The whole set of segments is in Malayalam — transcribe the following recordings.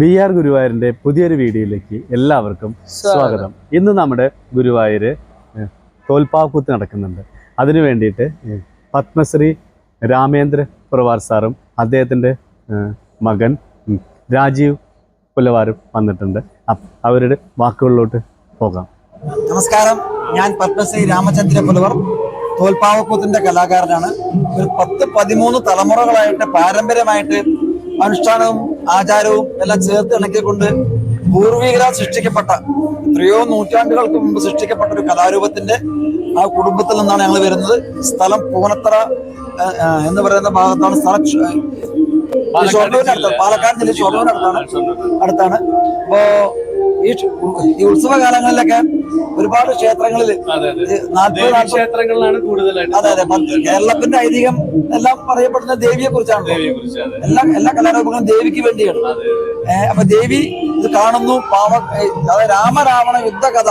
ബി ആർ ഗുരുവായൂരിന്റെ പുതിയൊരു വീഡിയോയിലേക്ക് എല്ലാവർക്കും സ്വാഗതം. ഇന്ന് നമ്മുടെ ഗുരുവായൂര് ഏഹ്, തോൽപ്പാവക്കൂത്ത് നടക്കുന്നുണ്ട്. അതിനു വേണ്ടിയിട്ട് പത്മശ്രീ രാമേന്ദ്ര പുറവാർ സാറും അദ്ദേഹത്തിന്റെ മകൻ രാജീവ് പുലവാരും വന്നിട്ടുണ്ട്. അവരുടെ വാക്കുകളിലോട്ട് പോകാം. നമസ്കാരം. ഞാൻ പത്മശ്രീ രാമചന്ദ്ര പുലവർ തോൽപ്പാവക്കൂത്തിന്റെ കലാകാരനാണ്. ഒരു പത്ത് പതിമൂന്ന് തലമുറകളായിട്ട് പാരമ്പര്യമായിട്ട് അനുഷ്ഠാനവും ആചാരവും എല്ലാം ചേർത്ത് ഇണക്കിക്കൊണ്ട് പൂർവികരാൽ സൃഷ്ടിക്കപ്പെട്ട എത്രയോ നൂറ്റാണ്ടുകൾക്ക് മുമ്പ് സൃഷ്ടിക്കപ്പെട്ട ഒരു കലാരൂപത്തിന്റെ ആ കുടുംബത്തിൽ നിന്നാണ് ഞങ്ങൾ വരുന്നത്. സ്ഥലം പൂനത്തറ എന്ന് പറയുന്ന ഭാഗത്താണ് സ്ഥലം ഷൊർണൂരിനടുത്താണ് ഷൊർണൂരിനടുത്ത് പാലക്കാട് ജില്ലയിൽ ഷൊർണൂരിനടുത്താണ്. അടുത്താണ്. അപ്പോ ഈ ഈ ഉത്സവ കാലങ്ങളിലൊക്കെ ഒരുപാട് ക്ഷേത്രങ്ങളിൽ ക്ഷേത്രങ്ങളിലാണ് കൂടുതലായിട്ട് അതെ അതെ. കേരളത്തിന്റെ ഐതിഹ്യം എല്ലാം പറയപ്പെടുന്ന ദേവിയെ കുറിച്ചാണ് കുറിച്ച് എല്ലാ എല്ലാ കലാരൂപങ്ങളും ദേവിക്ക് വേണ്ടിയാണ്. അപ്പൊ ദേവി ഇത് കാണുന്നു പാവ അതായത് രാമരാവണ യുദ്ധകഥ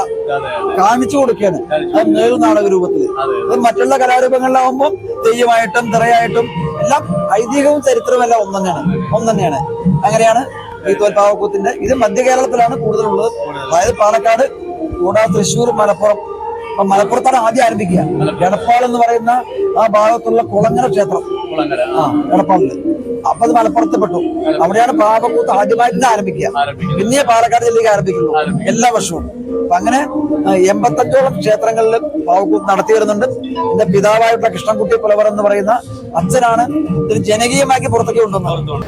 കാണിച്ചു കൊടുക്കുകയാണ്. അത് നേർനാടക രൂപത്തിൽ അത് മറ്റുള്ള കലാരൂപങ്ങളിലാവുമ്പോൾ തെയ്യമായിട്ടും തിറയായിട്ടും എല്ലാം ഐതിഹ്യവും ചരിത്രവും എല്ലാം ഒന്നു തന്നെയാണ് ഒന്നു തന്നെയാണ് അങ്ങനെയാണ് ഈ തോൽപ്പാവക്കൂത്തിന്റെ ഇത് മധ്യ കേരളത്തിലാണ് കൂടുതലുള്ളത്. അതായത് പാലക്കാട് കൂടാതെ തൃശ്ശൂർ മലപ്പുറം. അപ്പൊ മലപ്പുറത്താണ് ആദ്യം ആരംഭിക്കുക. എടപ്പാൾ എന്ന് പറയുന്ന ആ ഭാഗത്തുള്ള കുളങ്ങര ക്ഷേത്രം. ആ. എടപ്പാളിൽ. അപ്പൊ അത് മലപ്പുറത്ത് പെട്ടു. അവിടെയാണ് പാവക്കൂത്ത് ആദ്യമായിട്ട് ആരംഭിക്കുക. പിന്നെ പാലക്കാട് ജില്ലയ്ക്ക് ആരംഭിക്കുന്നു. എല്ലാ വർഷവും. അപ്പൊ അങ്ങനെ എൺപത്തഞ്ചോളം ക്ഷേത്രങ്ങളിൽ പാവക്കൂത്ത് നടത്തി വരുന്നുണ്ട്. എന്റെ പിതാവായിട്ടുള്ള കൃഷ്ണൻകുട്ടി പുലവർ എന്ന് പറയുന്ന അച്ഛനാണ് ഇത് ജനകീയമാക്കി പുറത്തേക്ക് കൊണ്ടുവന്നത്.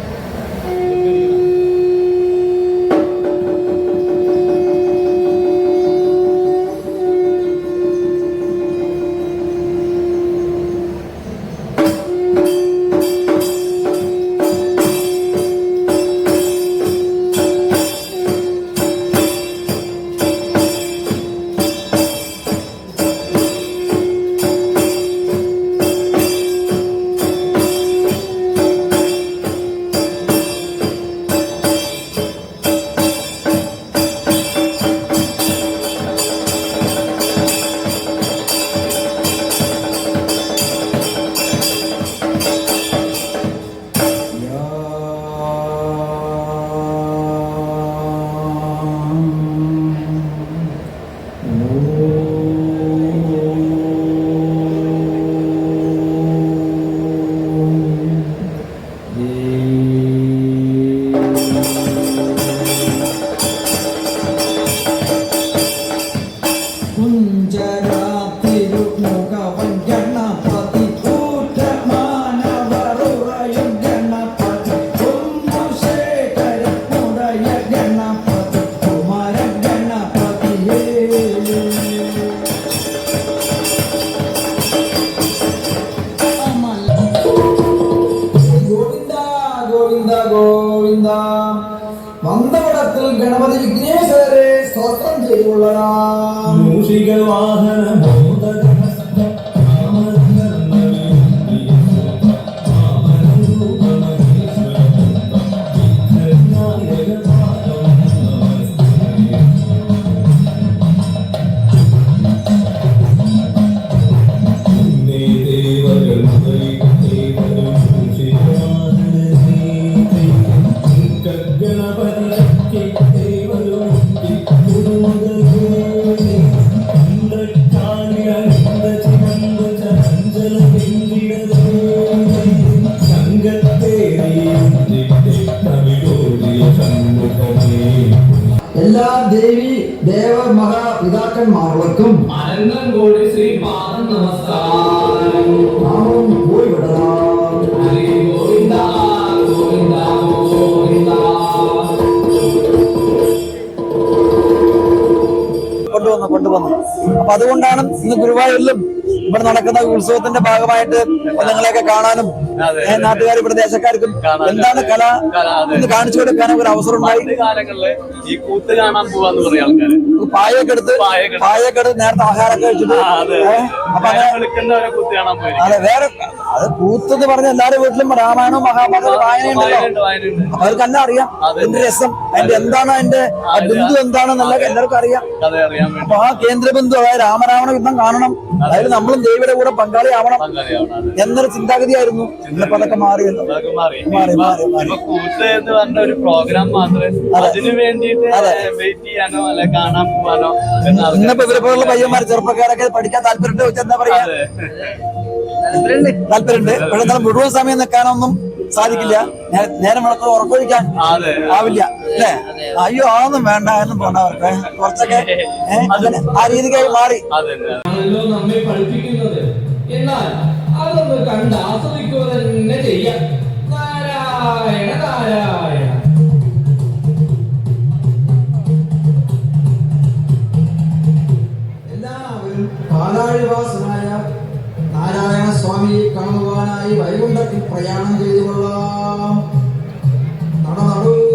അപ്പൊ അതുകൊണ്ടാണ് ഇന്ന് ഗുരുവായൂരിലും ഇവിടെ നടക്കുന്ന ഉത്സവത്തിന്റെ ഭാഗമായിട്ട് നിങ്ങളെയൊക്കെ കാണാനും നാട്ടുകാരും നാട്ടുകാർ ഇവിടെ ദേശക്കാർക്കും എന്താണ് കല? ഇന്ന്. എന്ന് കാണിച്ചു കൊടുക്കാനും ഒരു അവസരം ഉണ്ടായി. ഈ കൂത്ത് കാണാൻ പോവാന്ന് പറയും ആൾക്കാര്. പായൊക്കെ എടുത്ത് പായൊക്കെ എടുത്ത്. നേരത്തെ ആഹാരമൊക്കെ കഴിച്ചിട്ട് അപ്പൊ അതെ വേറെ അത് കൂത്തെന്ന് പറഞ്ഞ എല്ലാരും വീട്ടിലും രാമായണവും മഹാഭാരതവും വായനയുണ്ടല്ലോ. വായനയുണ്ട് വായനയുണ്ട്. അവർക്കെല്ലാം അറിയാം. അതെ. അതിന്റെ രസം അതിന്റെ എന്താണ് അതിന്റെ ബിന്ദു എന്താണെന്നല്ല എല്ലാവർക്കും അറിയാം. അപ്പൊ ആ കേന്ദ്ര ബിന്ദു അതായത് രാമരാവണ യുദ്ധം കാണണം. അതായത് നമ്മളും ദേവിയുടെ കൂടെ പങ്കാളിയാവണം എന്നൊരു ചിന്താഗതിയായിരുന്നു. ഇന്നിപ്പോ അതൊക്കെ മാറിയല്ലോ മാറി. മാറി, മാറി. എന്ന് പറഞ്ഞ ഒരു പ്രോഗ്രാം മാത്രമേ അതിനു വേണ്ടിയിട്ട് വെയിറ്റ് ചെയ്യാനോ അല്ലെ കാണാൻ പോവാനോ ഇന്നിപ്പോ ഇവരെ പോലുള്ള പയ്യന്മാർ ചെറുപ്പക്കാരൊക്കെ പഠിക്കാൻ താല്പര്യം എന്താ പറയാ? അതെ. താല്പര്യമുണ്ട്. പക്ഷെ എന്നാൽ മുഴുവൻ സമയം നിൽക്കാനൊന്നും സാധിക്കില്ല. നേരം വിളക്ക് ഉറക്കൊഴിക്കാൻ ആവില്ല. അല്ലേ? അയ്യോ അതൊന്നും വേണ്ട എന്നും പോണവർക്ക് കുറച്ചൊക്കെ ആ രീതിക്കായി മാറി. നമ്മെ പഠിപ്പിക്കുന്നത്. എന്നാൽ അതൊന്ന് കണ്ട് ആസ്വദിക്കുക തന്നെ ചെയ്യാം. നാരായണ നാരായണ. എല്ലാവരും നാരായണ സ്വാമിയെ കാണുവാനായി വൈകുണ്ഠത്തിൽ പ്രയാണം ചെയ്തു കൊള്ളാം നട നടൂ നട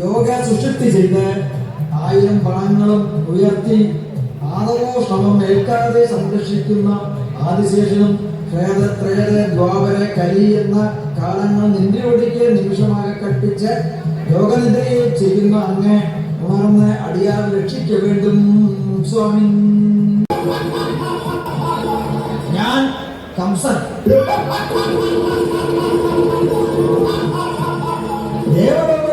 യോഗ സുഷ്ടി ചെയ്ത് ആയിരം പണങ്ങളും ഉയർത്തി ആദവോ ശ്രമം ഏൽക്കാതെ സംരക്ഷിക്കുന്ന ആദിശേഷനും ക്ഷേത ത്രേത ദ്വാപര കലി എന്ന കാലങ്ങൾ നിന്ദ്രയൊടിക്ക് നിമിഷമാകെ കൽപ്പിച്ച് യോഗനിദ്രയെ ചെയ്യുന്ന അങ്ങ് ഉണർന്ന് അടിയാർ രക്ഷിക്ക വേണ്ടും സ്വാമി. ഞാൻ കംസൻ. ദേവലോക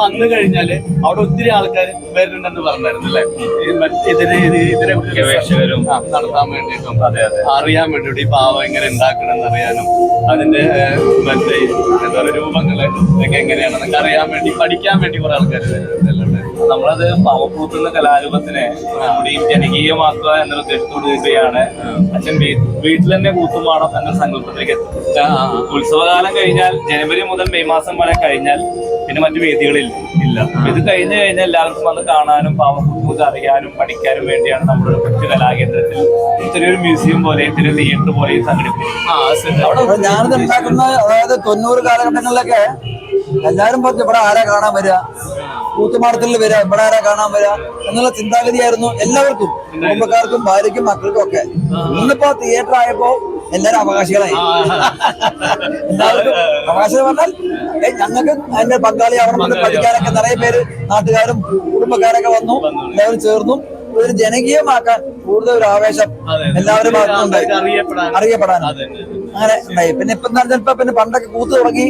വന്നു കഴിഞ്ഞാൽ അവിടെ ഒത്തിരി ആൾക്കാർ വരുന്നുണ്ടെന്ന് പറഞ്ഞായിരുന്നു അല്ലേ? ഇതിനെ ഇത് ഇതിനെ ഗവേഷകരും നടത്താൻ വേണ്ടിയിട്ടും അതെ അതെ. അറിയാൻ വേണ്ടിയിട്ട് ഈ പാവം എങ്ങനെ ഉണ്ടാക്കണമെന്ന് അറിയാനും അതിന്റെ മറ്റേ എന്താ പറയുക രൂപങ്ങൾ ഇതൊക്കെ എങ്ങനെയാണെന്നൊക്കെ അറിയാൻ വേണ്ടി പഠിക്കാൻ വേണ്ടി കുറെ ആൾക്കാർ നമ്മളത് പാവക്കൂത്തുന്ന കലാരൂപത്തിനെ നമ്മുടെ ജനകീയമാക്കുക എന്നൊരു ഉദ്ദേശത്തോട് കൂടിയാണ് അച്ഛൻ വീട്ടിൽ തന്നെ കൂത്തുമാണം എന്ന സങ്കല്പത്തിലേക്ക് എത്തുന്നത് ഉത്സവകാലം കഴിഞ്ഞാൽ ജനുവരി മുതൽ മെയ് മാസം വരെ കഴിഞ്ഞാൽ പിന്നെ മറ്റു വേദികളിൽ ഇല്ല. ഇത് കഴിഞ്ഞു കഴിഞ്ഞാൽ എല്ലാവർക്കും വന്ന് കാണാനും പാവക്കൂത്ത് അറിയാനും പഠിക്കാനും വേണ്ടിയാണ് നമ്മുടെ കൊച്ചു കലാകേന്ദ്രത്തിൽ ചെറിയൊരു മ്യൂസിയം പോലെ ചെറിയ തിയേറ്റർ പോലെ സംഘടിപ്പിക്കുന്നത്. ഞാനിത് ഉണ്ടാക്കുന്ന അതായത് തൊണ്ണൂറ് കാലഘട്ടങ്ങളിലൊക്കെ എല്ലാരും പറഞ്ഞു ഇവിടെ ആരാ കാണാൻ വരിക കൂത്തുമാടത്തിൽ വരിക ഇവിടെ ആരാ കാണാൻ വരിക എന്നുള്ള ചിന്താഗതിയായിരുന്നു എല്ലാവർക്കും കുടുംബക്കാർക്കും ഭാര്യയ്ക്കും മക്കൾക്കും ഒക്കെ. ഇന്നിപ്പോ തിയേറ്റർ ആയപ്പോ എല്ലാരും അവകാശികളായി. എല്ലാവർക്കും അവകാശം പറഞ്ഞാൽ ഞങ്ങൾക്ക് അതിന്റെ പങ്കാളിയാവണം പഠിക്കാനൊക്കെ നിറയെ പേര് നാട്ടുകാരും കുടുംബക്കാരൊക്കെ വന്നു. എല്ലാവരും ചേർന്നു. ഒരു ജനകീയമാക്കാൻ കൂടുതൽ ഒരു ആവേശം എല്ലാവരും അറിയപ്പെടാൻ. അങ്ങനെ ഉണ്ടായി. പിന്നെ ഇപ്പൊ എന്താ ഇപ്പൊ പിന്നെ പണ്ടൊക്കെ കൂത്ത് തുടങ്ങി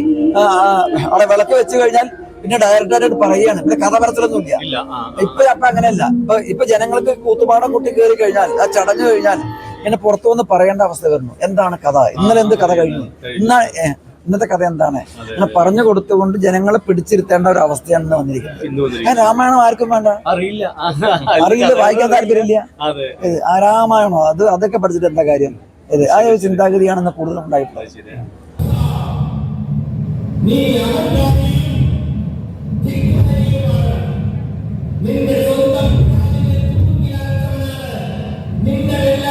അവിടെ വിളക്ക് വെച്ച് കഴിഞ്ഞാൽ പിന്നെ ഡയറക്ടറായിട്ട് പറയുകയാണ്. പിന്നെ കഥ പറച്ചിലൊന്നും ഇല്ല. ഇല്ല ആ. ഇപ്പൊ അപ്പൊ അങ്ങനെയല്ല. ഇപ്പൊ ഇപ്പൊ ജനങ്ങൾക്ക് കൂത്തുപാടം കുട്ടി കയറി കഴിഞ്ഞാൽ ആ ചടങ്ങ് കഴിഞ്ഞാൽ പിന്നെ പുറത്തു വന്ന് പറയേണ്ട അവസ്ഥ വരുന്നു. എന്താണ് കഥ? ഇന്നലെ എന്ത് കഥ കഴിഞ്ഞു? ഇന്ന ഇന്നത്തെ കഥ എന്താണ്? അങ്ങനെ പറഞ്ഞു കൊടുത്തുകൊണ്ട് ജനങ്ങളെ പിടിച്ചിരുത്തേണ്ട ഒരു അവസ്ഥയാണ് ഇന്ന് വന്നിരിക്കുന്നത്. രാമായണം ആർക്കും വേണ്ട? അറിയില്ല. അറിയില്ല വായിക്കാൻ താല്പര്യമില്ല. അതെ. ആ രാമായണോ? അത് അതൊക്കെ പഠിച്ചിട്ട് എന്താ കാര്യം? ഇത് ആ ഒരു ചിന്താഗതിയാണെന്ന് കൂടുതൽ ഉണ്ടായിട്ടുള്ളത് നിന്റെ സ്വന്തം നിന്റെ എല്ലാം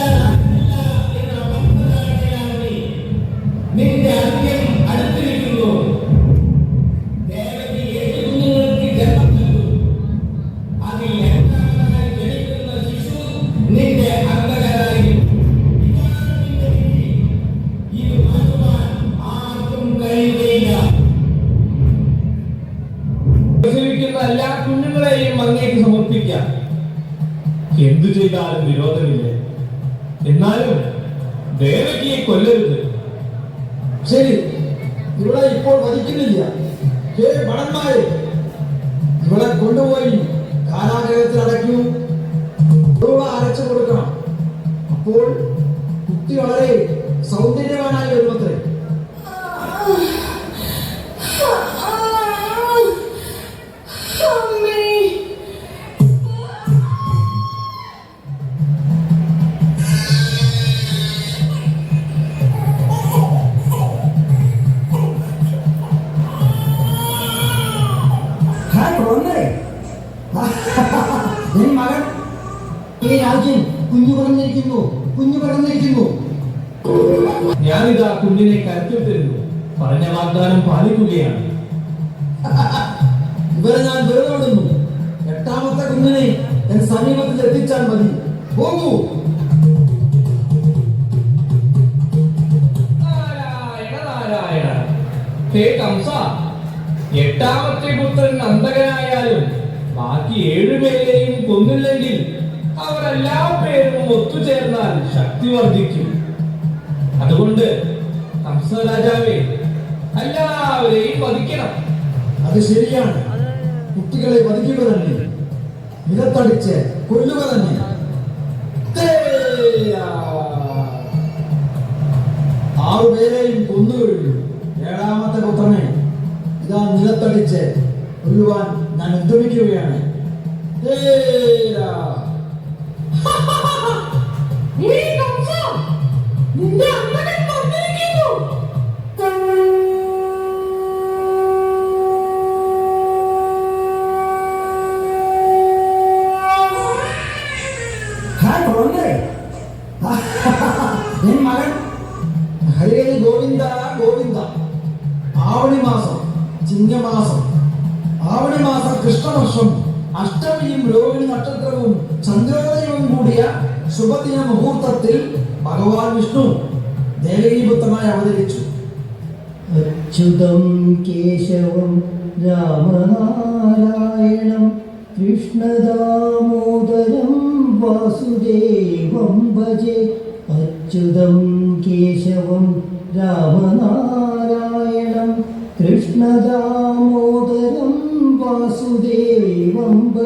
ജന്മം നൽകും? ശിശു എല്ലാ കുഞ്ഞുങ്ങളെയും എന്തു ചെയ്താലും വിരോധമില്ല. എന്നാലും ദേവകിയെ കൊല്ലരുത്. ശരി. ഇവിടെ ഇപ്പോൾ വധിക്കുന്നില്ല. ഹേ ഭടന്മാരെ. ഇവിടെ കൊണ്ടുപോയി കാരാഗ്രഹത്തിൽ അടയ്ക്കൂ. രൂപ അരച്ചു കൊടുക്കണം. അപ്പോൾ കുട്ടി വളരെ സൗന്ദര്യവാനായി വരുമത്രേ. രാജ്യം കുഞ്ഞു പറഞ്ഞിരിക്കുന്നു കുഞ്ഞു പറഞ്ഞിരിക്കുന്നു ഞാനിതാ കുഞ്ഞിനെ കരുത്തിൽ തരുന്നു പറഞ്ഞ വാഗ്ദാനം പാലിക്കുകയാണ്. ഇവരെ ഞാൻ വെറുതെ എട്ടാമത്തെ കുഞ്ഞിനെ ഞാൻ സമീപത്തിൽ എത്തിച്ചാൽ മതി. പോകൂ. ഹേ കംസ എട്ടാമത്തെ പുത്രൻ നന്ദകനായാലും ബാക്കി ഏഴുപേരെയും കൊന്നില്ലെങ്കിൽ അവരെല്ലാ പേരും ഒത്തുചേർന്നാൽ ശക്തി വർദ്ധിക്കും. അതുകൊണ്ട് കംസ രാജാവേ എല്ലാവരെയും വധിക്കണം. അത് ശരിയാണ്. കുട്ടികളെ വധിക്കുക തന്നെ നിലത്തടിച്ച് കൊല്ലുക തന്നെ. ആറുപേരെയും കൊന്നുകഴിഞ്ഞു ഏഴാമത്തെ പുത്രനെ ഇതാ നിലത്തടിച്ച് കൊല്ലുവാൻ ഞാൻ ഉദ്യമിക്കുകയാണ്. തേരാ.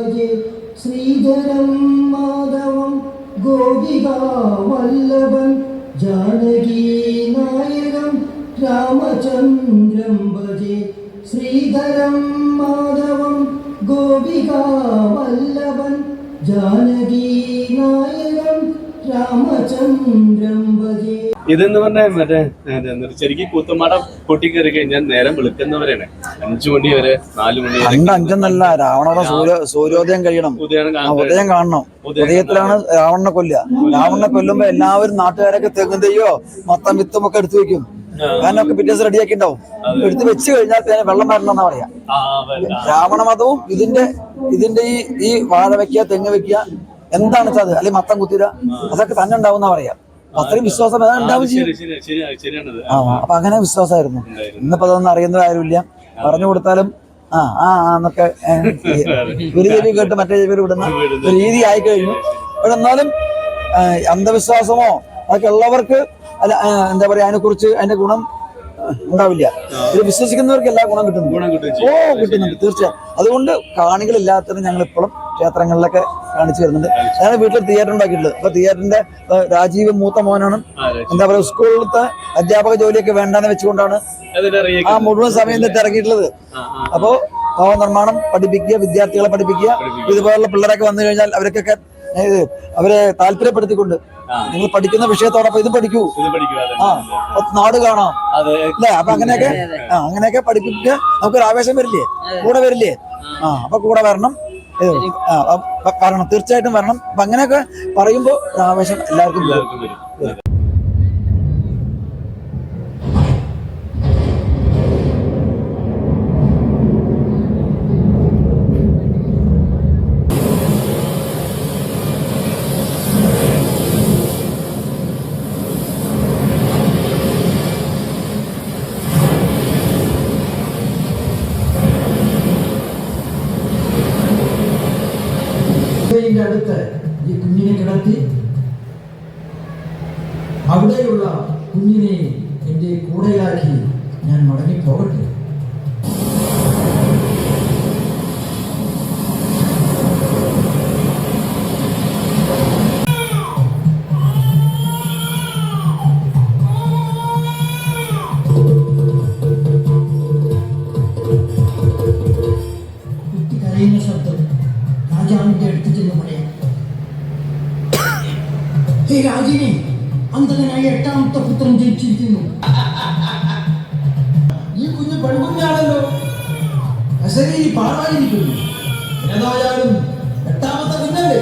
ഭജെ ശ്രീധരം മാധവം ഗോപികാവല്ലഭൻ ജാനകീനായകം രാമചന്ദ്രം ഭജേ ശ്രീധരം മാധവം ഗോപികാവല്ലഭൻ ജാനകീനായകം രാമചന്ദ്രം ഭജെ ഇതെന്ന് പറഞ്ഞാൽ മറ്റേ ശരിക്കും കൂത്തുമാട പൊട്ടിക്കയറി കഴിഞ്ഞാൽ നേരം വിളിക്കുന്നവരാണ് അഞ്ചു മണി വരെ നാലു മണി വരെ അണ്ട് അഞ്ചെന്നല്ല രാവണയുടെ സൂര്യ സൂര്യോദയം കഴിയണം. ഉദയം ആ ഉദയം കാണണം. ഉദയത്തിലാണ് രാവണനെ കൊല്ലുക. രാവണനെ കൊല്ലുമ്പോ എല്ലാവരും നാട്ടുകാരൊക്കെ തെങ്ങുന്തയ്യോ മൊത്തം വിത്തും ഒക്കെ എടുത്തു വെക്കും. ഞാനൊക്കെ പിറ്റേസ് റെഡിയാക്കി ഉണ്ടാവും എടുത്ത് വെച്ച് കഴിഞ്ഞാൽ പിന്നെ വെള്ളം വരണമെന്നാ പറയാ. ആ, രാവണ മതവും ഇതിന്റെ ഇതിന്റെ ഈ ഈ വാഴ വെക്കുക തെങ്ങ് വെക്കുക എന്താണ് വെച്ചാൽ അത് അല്ലെങ്കിൽ മത്തം കുത്തിര അതൊക്കെ തന്നെ ഉണ്ടാവുന്ന പറയാം. അത്രയും വിശ്വാസം ഉണ്ടാവും ചെയ്യും. ആ അപ്പൊ അങ്ങനെ വിശ്വാസമായിരുന്നു. ഇന്നിപ്പോ അതൊന്നും അറിയുന്ന കാര്യമില്ല. പറഞ്ഞു കൊടുത്താലും ആ ആ എന്നൊക്കെ ഒരു ചെവി കേട്ട് മറ്റേ ചെവി വിടുന്ന ഒരു രീതി ആയി കഴിഞ്ഞു. പക്ഷെ എന്നാലും അന്ധവിശ്വാസമോ അതൊക്കെ ഉള്ളവർക്ക് അല്ല എന്താ പറയാ അതിനെ കുറിച്ച് അതിന്റെ ഗുണം ഉണ്ടാവില്ല. ഇത് വിശ്വസിക്കുന്നവർക്ക് എല്ലാ ഗുണം കിട്ടുന്നു ഗുണം കിട്ടുകയും ഓ. കിട്ടുന്നുണ്ട്. തീർച്ചയായും. അതുകൊണ്ട് കാണികളില്ലാത്തതിന് ഞങ്ങൾ ഇപ്പോഴും ക്ഷേത്രങ്ങളിലൊക്കെ കാണിച്ചു വരുന്നുണ്ട് ഞാൻ വീട്ടിൽ തിയേറ്റർ ഉണ്ടാക്കിയിട്ടുള്ളത്. അപ്പൊ തിയേറ്ററിന്റെ രാജീവ് മൂത്ത മോനാണ്. എന്താ പറയുക സ്കൂളിലത്തെ അധ്യാപക ജോലിയൊക്കെ വേണ്ടെന്ന് വെച്ചുകൊണ്ടാണ് ആ. മുഴുവൻ സമയം തന്നെ ഇറങ്ങിയിട്ടുള്ളത്. അപ്പോ ഭവന നിർമ്മാണം പഠിപ്പിക്കുക വിദ്യാർത്ഥികളെ പഠിപ്പിക്കുക. ഇതുപോലുള്ള പിള്ളേരൊക്കെ വന്നു കഴിഞ്ഞാൽ അവർക്കൊക്കെ അവരെ താല്പര്യപ്പെടുത്തിക്കൊണ്ട് നിങ്ങൾ പഠിക്കുന്ന വിഷയത്തോടൊപ്പം ഇത് പഠിക്കൂ. ആ നാട് കാണാം. അല്ലേ? അപ്പൊ അങ്ങനെയൊക്കെ ആ അങ്ങനെയൊക്കെ പഠിപ്പിക്കുക നമുക്കൊരു ആവേശം വരില്ലേ? കൂടെ വരില്ലേ? ആ. അപ്പൊ കൂടെ വരണം. വരണം. തീർച്ചയായിട്ടും വരണം. അപ്പൊ അങ്ങനെയൊക്കെ പറയുമ്പോ ഒരു ആവേശം എല്ലാവർക്കും വരും. ഹേ രാജിനെ അന്തകനായ എട്ടാമത്തെ പുത്രൻ ജനിച്ചിരിക്കുന്നു ഈ കുഞ്ഞ് പെൺകുഞ്ഞാണല്ലോ അശരീരി പാടായിരിക്കുന്നു ഏതായാലും എട്ടാമത്തെ കുഞ്ഞല്ലേ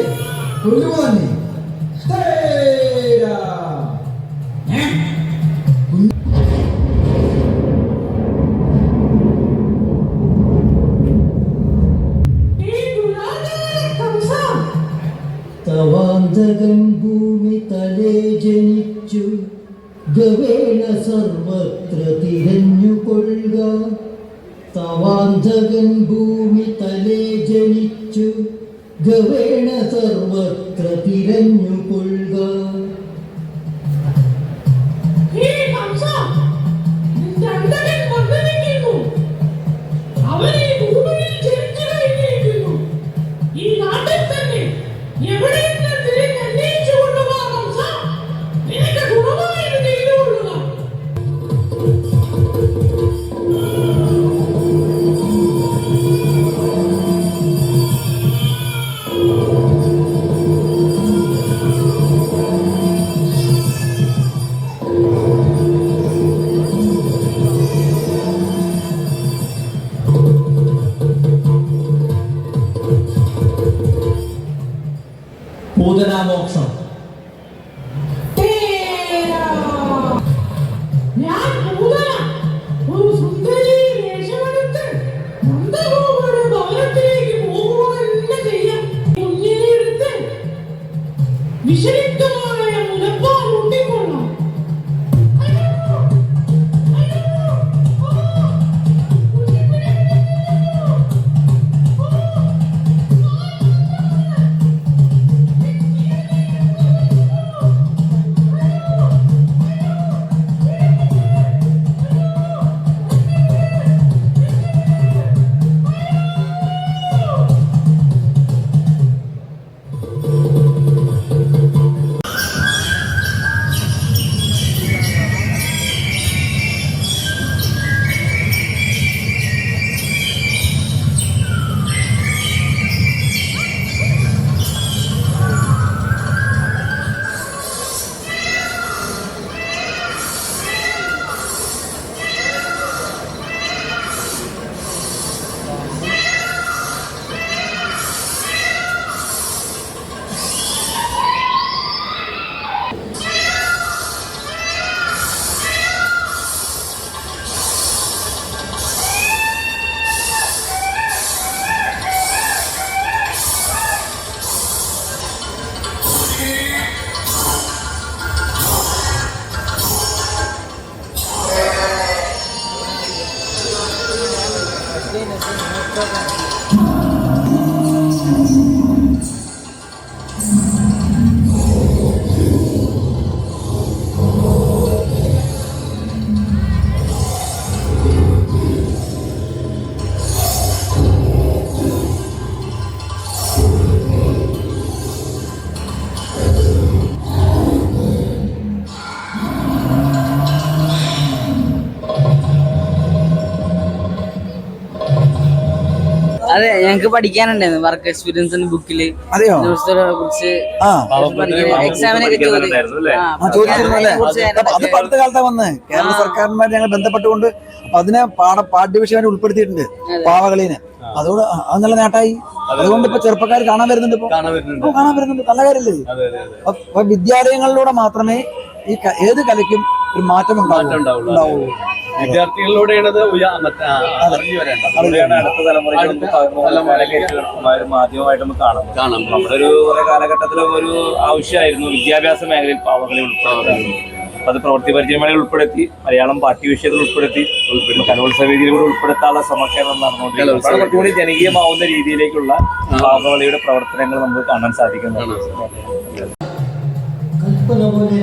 കൊല്ലുക തന്നെ ഗവേണ സർവത്ര തിരഞ്ഞു കൊള്ളുക. ഞാൻ ഞങ്ങക്ക് പഠിക്കാനുണ്ടായിരുന്നു വർക്ക് എക്സ്പീരിയൻസ് ബുക്കിൽ അതെയോ? കുറിച്ച് ആ. എക്സാമിനൊക്കെ ചോദിക്കും ആ ചോദിച്ചിരുന്നു അല്ലേ? അത് പണ്ട് കാലത്താ വന്ന്. കേരള സർക്കാരുമായിട്ട് ഞങ്ങൾ ബന്ധപ്പെട്ടുകൊണ്ട് അപ്പൊ അതിനെ പാഠ പാഠ്യവിഷയമായിട്ട് ഉൾപ്പെടുത്തിയിട്ടുണ്ട് പാവകളീനെ. അതോട് അത് നല്ല നേട്ടായി. അതുകൊണ്ട് ഇപ്പൊ ചെറുപ്പക്കാർ കാണാൻ വരുന്നുണ്ട് ഇപ്പൊ. കാണാൻ വരുന്നുണ്ട്. ഇപ്പൊ കാണാൻ വരുന്നുണ്ട്. നല്ല കാര്യല്ലേ അതെ അതെ അതെ. അപ്പൊ അപ്പൊ വിദ്യാലയങ്ങളിലൂടെ മാത്രമേ ഈ ഏത് കലയ്ക്കും ഒരു മാറ്റം മാറ്റം ഉണ്ടാവൂ ഉണ്ടാവുള്ളൂ. വിദ്യാർത്ഥികളിലൂടെയാണ് ആ, അറിഞ്ഞു വരേണ്ടത്. അടുത്ത ഒരു മാധ്യമമായിട്ട് നമുക്ക് കാണാം. കാണാം. നമ്മുടെ ഒരു കുറെ കാലഘട്ടത്തിലെ ഒരു ആവശ്യമായിരുന്നു വിദ്യാഭ്യാസ മേഖലയിൽ പാവങ്ങളെ ഉൾപ്പെടുത്തുക അത് പ്രവൃത്തി പരിചയമേളയിൽ ഉൾപ്പെടുത്തി മലയാളം പാഠ്യവിഷയത്തിൽ ഉൾപ്പെടുത്തി കലോത്സവ വേദിയിലൂടെ ഉൾപ്പെടുത്താനുള്ള ശ്രമക്കേന്ദ്രം നടന്നുകൊണ്ടിരിക്കുന്നത് കുറച്ചുകൂടി ജനകീയമാവുന്ന രീതിയിലേക്കുള്ള പാവകളിയുടെ പ്രവർത്തനങ്ങൾ നമുക്ക് കാണാൻ സാധിക്കുന്നതാണ് കൽപ്പന പോലെ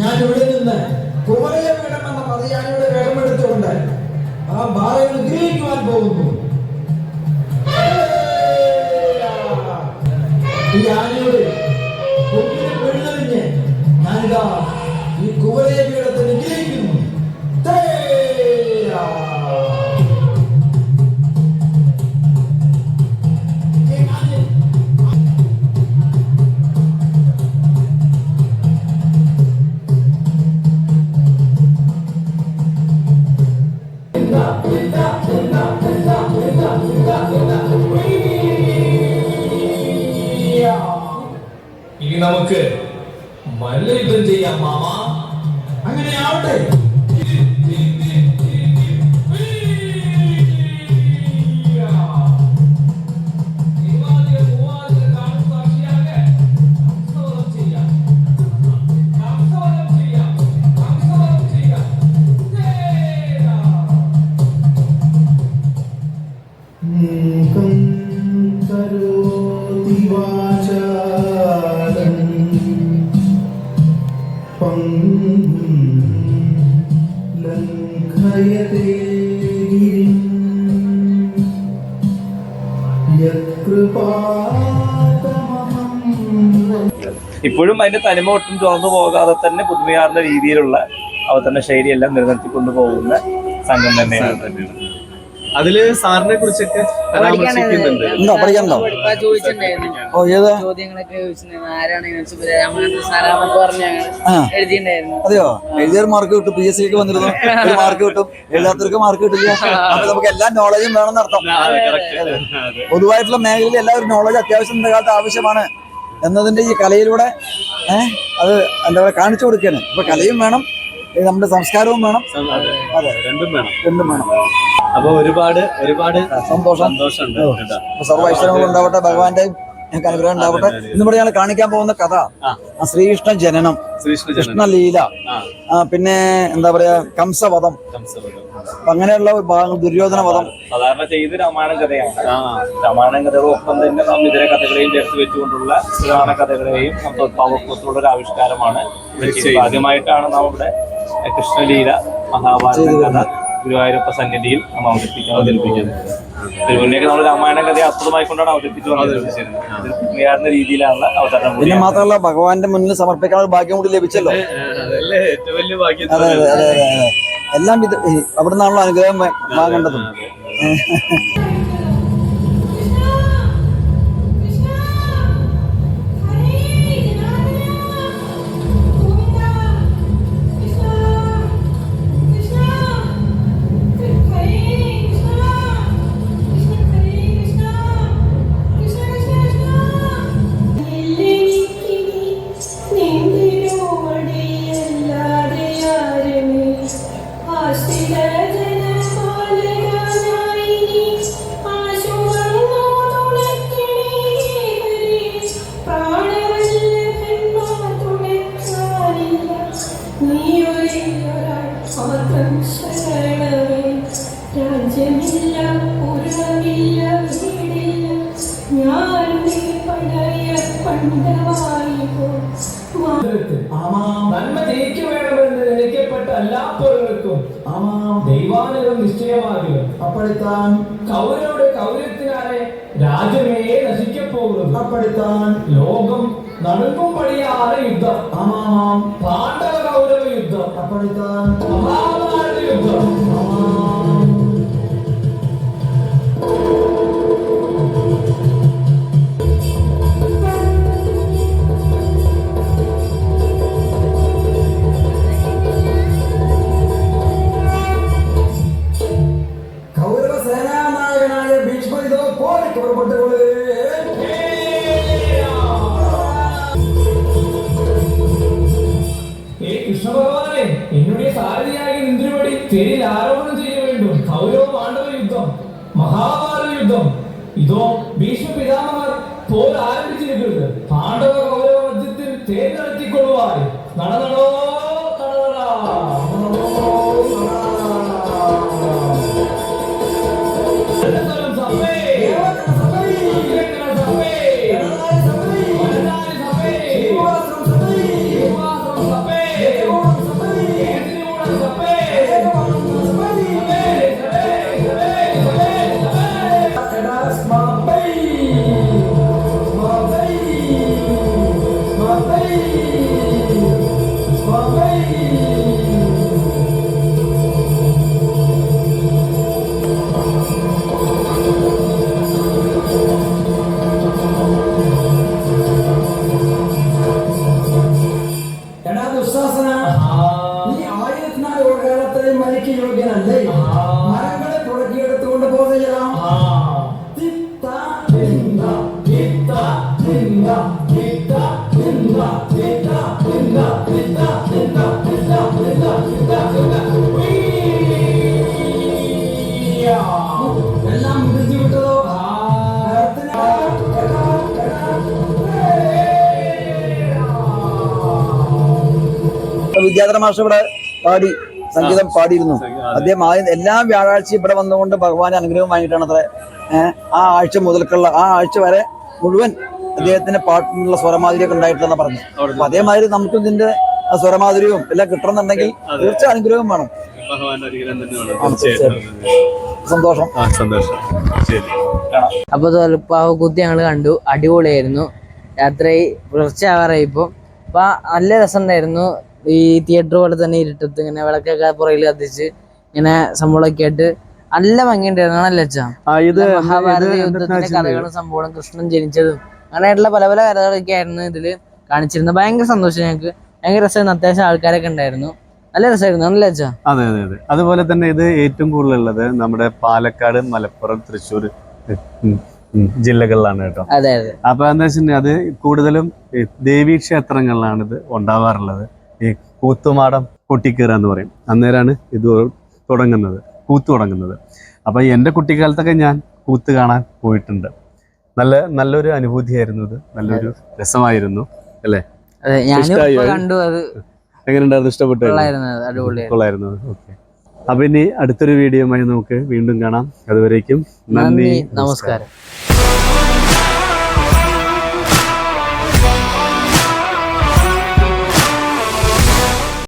ഞാൻ ഇവിടെ നിന്ന് കോരയ വേണമെന്ന പദയാനിയുടെ വേണമെടുത്തുകൊണ്ട് ആ ബാധയെ ഉഗ്രഹിക്കുവാൻ പോകുന്നു. ഈ ആനയുടെ ഞാനിതാ ഈ കുവരയെ ഇപ്പോഴും അതിന്റെ തനിമ ഒട്ടും തുറന്നു പോകാതെ തന്നെ പുതുമയാർന്ന രീതിയിലുള്ള അവതരണ ശൈലിയെല്ലാം നിലനിർത്തിക്കൊണ്ടു പോകുന്ന സംഘം തന്നെയാണ്. അതിൽ സാറിനെ കുറിച്ചൊക്കെ പരാമർശിക്കുന്നുണ്ട്. ഉണ്ടോ? ചോദിച്ചിട്ടുണ്ടായിരുന്നു ഓ ഏതാ? ചോദ്യങ്ങളൊക്കെ അതെയോ? എഴുതിയൊരു മാർക്ക് കിട്ടും പി എസ് സിക്ക് വന്നിരുന്നു. ഒരു മാർക്ക് കിട്ടും. എഴുതാത്തവർക്ക് മാർക്ക് കിട്ടില്ല. അപ്പൊ നമുക്ക് എല്ലാ നോളജും വേണം നടത്താം പൊതുവായിട്ടുള്ള മേഖലയിൽ എല്ലാവരും നോളജ് അത്യാവശ്യം ഇന്ന കാലത്ത് ആവശ്യമാണ് എന്നതിന്റെ ഈ കലയിലൂടെ ഏഹ് അത് എന്താ പറയുക കാണിച്ചു കൊടുക്കുകയാണ്. ഇപ്പൊ കലയും വേണം നമ്മുടെ സംസ്കാരവും വേണം. അതെ. രണ്ടും വേണം. രണ്ടും വേണം. അപ്പൊ ഒരുപാട് ഒരുപാട് സന്തോഷം. സന്തോഷമുണ്ട് സർവ ഐശ്വര്യങ്ങളും ഉണ്ടാവട്ടെ. ഭഗവാന്റെ ഞങ്ങൾക്ക് അനുഗ്രഹം ഉണ്ടാവട്ടെ. ഇന്നിവിടെ ഞങ്ങൾ കാണിക്കാൻ പോകുന്ന കഥ. ശ്രീകൃഷ്ണ ജനനം. കൃഷ്ണലീല. പിന്നെ എന്താ പറയാ കംസവധം. അങ്ങനെയുള്ള ഭാഗങ്ങൾ ദുര്യോധന വധം. സാധാരണ ചെയ്ത് രാമായണ കഥയാണ്. രാമായണ കഥകളൊപ്പം തന്നെ നാം ഇതര കഥകളെയും ചേർത്ത് വെച്ചുകൊണ്ടുള്ള പുരാണ കഥകളെയും ഒരു ആവിഷ്കാരമാണ്. ആദ്യമായിട്ടാണ് നാം ഇവിടെ കൃഷ്ണലീല മഹാഭാരത കഥ ഗുരുവായൂരപ്പ സന്നിധിയിൽ നമ്മൾ അവതരിപ്പിക്കാൻ അവതരിപ്പിക്കുന്നത്. തിരുവല്ലിയൊക്കെ നമ്മൾ രാമായണ കഥ അസ്പദമായിക്കൊണ്ടാണ് അവതരിപ്പിച്ചു അവതരിപ്പിക്കുന്ന രീതിയിലാണ് അവതരണം പിന്നെ മാത്രമല്ല ഭഗവാന്റെ മുന്നിൽ സമർപ്പിക്കാനുള്ള ഭാഗ്യം കൂടി ലഭിച്ചല്ലോ. ഏറ്റവും വലിയ ഭാഗ്യം എല്ലാം ഇത് അവിടെ നിന്നാണല്ലോ അനുഗ്രഹം വാങ്ങേണ്ടതും. യുദ്ധം അപ്പടിത്താൻ മഹാഭാരത യുദ്ധം ഗംഗാധര മാഷ് ഇവിടെ പാടി സംഗീതം പാടിയിരുന്നു. അദ്ദേഹം ആദ്യം എല്ലാ വ്യാഴാഴ്ചയും ഇവിടെ വന്നുകൊണ്ട് ഭഗവാന്റെ അനുഗ്രഹം വാങ്ങിയിട്ടാണ് അത്ര ആ ആഴ്ച മുതൽക്കുള്ള ആ ആഴ്ച വരെ മുഴുവൻ അദ്ദേഹത്തിന്റെ പാട്ടിനുള്ള സ്വരമാതിരിയൊക്കെ ഉണ്ടായിട്ടില്ലെന്ന് പറഞ്ഞു അപ്പൊ അതേമാതിരി നമുക്കും ഇതിന്റെ സ്വരമാതിരിയും എല്ലാം കിട്ടണമെന്നുണ്ടെങ്കിൽ തീർച്ച അനുഗ്രഹം വേണം. സന്തോഷം. ആ സന്തോഷം. അപ്പൊ തോൽപ്പാവ് കുത്തി ഞങ്ങൾ കണ്ടു അടിപൊളിയായിരുന്നു. രാത്രി പുലർച്ചെയാവാറായി ഇപ്പൊ. അപ്പൊ നല്ല രസമുണ്ടായിരുന്നു. ഈ തിയേറ്റർ പോലെ തന്നെ ഇരുട്ടത്ത് ഇങ്ങനെ വിളക്കൊക്കെ പുറകിൽ കത്തിച്ച് ഇങ്ങനെ സംഭവമൊക്കെ ആയിട്ട് നല്ല ഭംഗിയുണ്ടായിരുന്നു. അച്ഛാ? ഇത് മഹാഭാരത യുദ്ധത്തിന്റെ കഥകളും സംഭവങ്ങളും കൃഷ്ണൻ ജനിച്ചതും അങ്ങനെയായിട്ടുള്ള പല പല കഥകളൊക്കെ ആയിരുന്നു ഇതിൽ കാണിച്ചിരുന്നത്. ഭയങ്കര സന്തോഷം ഞങ്ങൾക്ക് ഭയങ്കര രസമായിരുന്നു. അത്യാവശ്യം ആൾക്കാരൊക്കെ ഉണ്ടായിരുന്നു. നല്ല രസമായിരുന്നു. അല്ലേ അച്ഛാ? അതെ അതെ അതെ. അതുപോലെ തന്നെ ഇത് ഏറ്റവും കൂടുതൽ ഉള്ളത് നമ്മുടെ പാലക്കാട് മലപ്പുറം തൃശ്ശൂർ ജില്ലകളിലാണ് കേട്ടോ. അതെ അതെ. അപ്പൊ എന്താ വെച്ചിട്ടുണ്ടെങ്കിൽ അത് കൂടുതലും ദേവീ ക്ഷേത്രങ്ങളിലാണ് ഇത് ഉണ്ടാവാറുള്ളത്. ഈ കൂത്തുമാടം കൂട്ടിക്കേറുക എന്ന് പറയും. അന്നേരമാണ് ഇത് തുടങ്ങുന്നത് കൂത്ത് തുടങ്ങുന്നത്. അപ്പോൾ എന്റെ കുട്ടിക്കാലത്തൊക്കെ ഞാൻ കൂത്ത് കാണാൻ പോയിട്ടുണ്ട്. നല്ല നല്ലൊരു അനുഭൂതിയായിരുന്നു ഇത്. നല്ലൊരു രസമായിരുന്നു ഞാനും കണ്ടു അത്. എങ്ങനെയുണ്ടായിരുന്നു? ഇഷ്ടപ്പെട്ടു? കൊള്ളായിരുന്നു ഓക്കെ. അപ്പൊ ഇനി അടുത്തൊരു വീഡിയോയുമായി നമുക്ക് വീണ്ടും കാണാം. അതുവരേക്കും നന്ദി നമസ്കാരം.